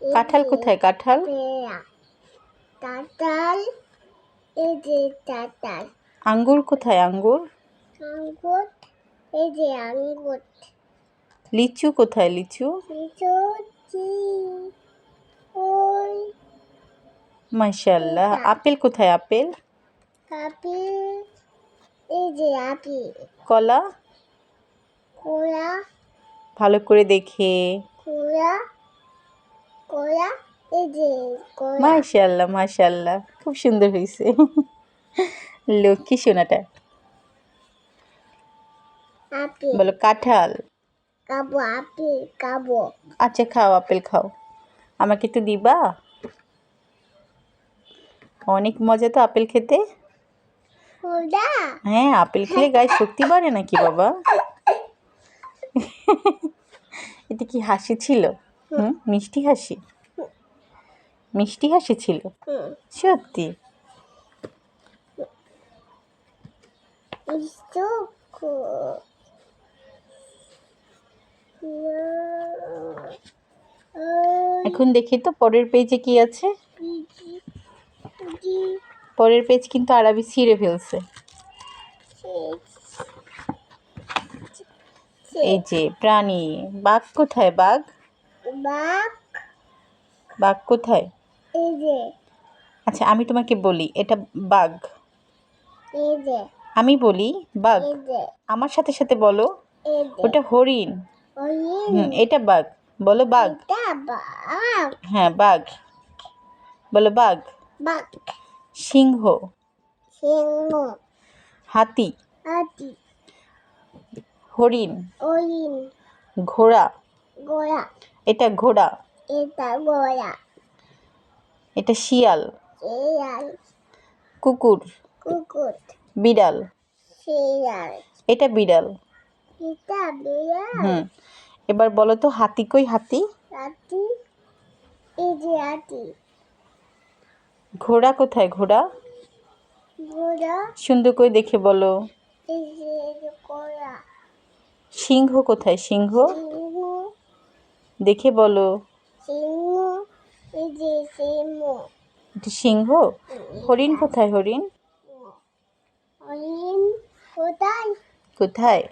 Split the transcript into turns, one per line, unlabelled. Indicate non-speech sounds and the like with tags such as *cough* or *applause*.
কাঁঠাল কোথায় কাঁঠাল?
তাতাল এই যে কাঁঠাল
আঙ্গুর কোথায় আঙ্গুর?
আঙ্গুর এই যে আঙ্গুর।
লিচু কোথায় লিচু?
লিচু ওই।
মাশাল্লাহ আপেল কোথায় আপেল?
কাপি এই যে আপেল।
কলা?
কোলা।
ভালো করে দেখে।
কোলা কোলা এই যে
মাশাল্লাহ মাশাল্লাহ খুব সুন্দর হয়েছে লক্ষ্মী সোনাটা। বলো কাঁঠাল।
কাবো
আচ্ছা খাও আপেল খাও। আমাকে একটু দিবা? অনেক মজা তো আপেল খেতে। হ্যাঁ আপেল খেলে গায়ে শক্তি বাড়ে নাকি বাবা? *laughs* এটা কি হাসি ছিল? মিষ্টি হাসি? মিষ্টি হাসি ছিল? সত্যি? এখন দেখি তো, পরের পেজে কি আছে? পরের পেজ কিন্তু আরবি ছিঁড়ে ফেলছে। এই যে প্রাণী বাঘ কোথায় বাঘ?
বাঘ।
বাঘ কোথায়?
এই যে।
আচ্ছা আমি তোমাকে বলি এটা বাঘ।
এই যে।
আমি বলি বাঘ। আমার সাথে সাথে বলো ওটা হরিণ। এটা বাঘ। বলো বাঘ। হ্যাঁ বাঘ। বলো বাঘ।
বাঘ।
সিংহ।
সিংহ।
হাতি।
হাতি।
হরিণ।
হরিণ।
ঘোড়া।
গোড়া
এটা ঘোড়া।
এটা গোড়া
এটা শিয়াল।
শিয়াল।
কুকুর।
কুকুর।
বিড়াল।
শিয়াল।
এটা বিড়াল।
এটা বিড়াল।
হুম। এবার বলো তো হাতি কই হাতি?
হাতি? এই যে হাতি।
ঘোড়া কোথায় ঘোড়া?
ঘোড়া।
সুন্দর করে দেখে বলো। সিংহ কোথায়? সিংহ? দেখে বলো।
সিংহ?
হরিণ কোথায় হরিণ?
হরিণ কোথায়?
কোথায়?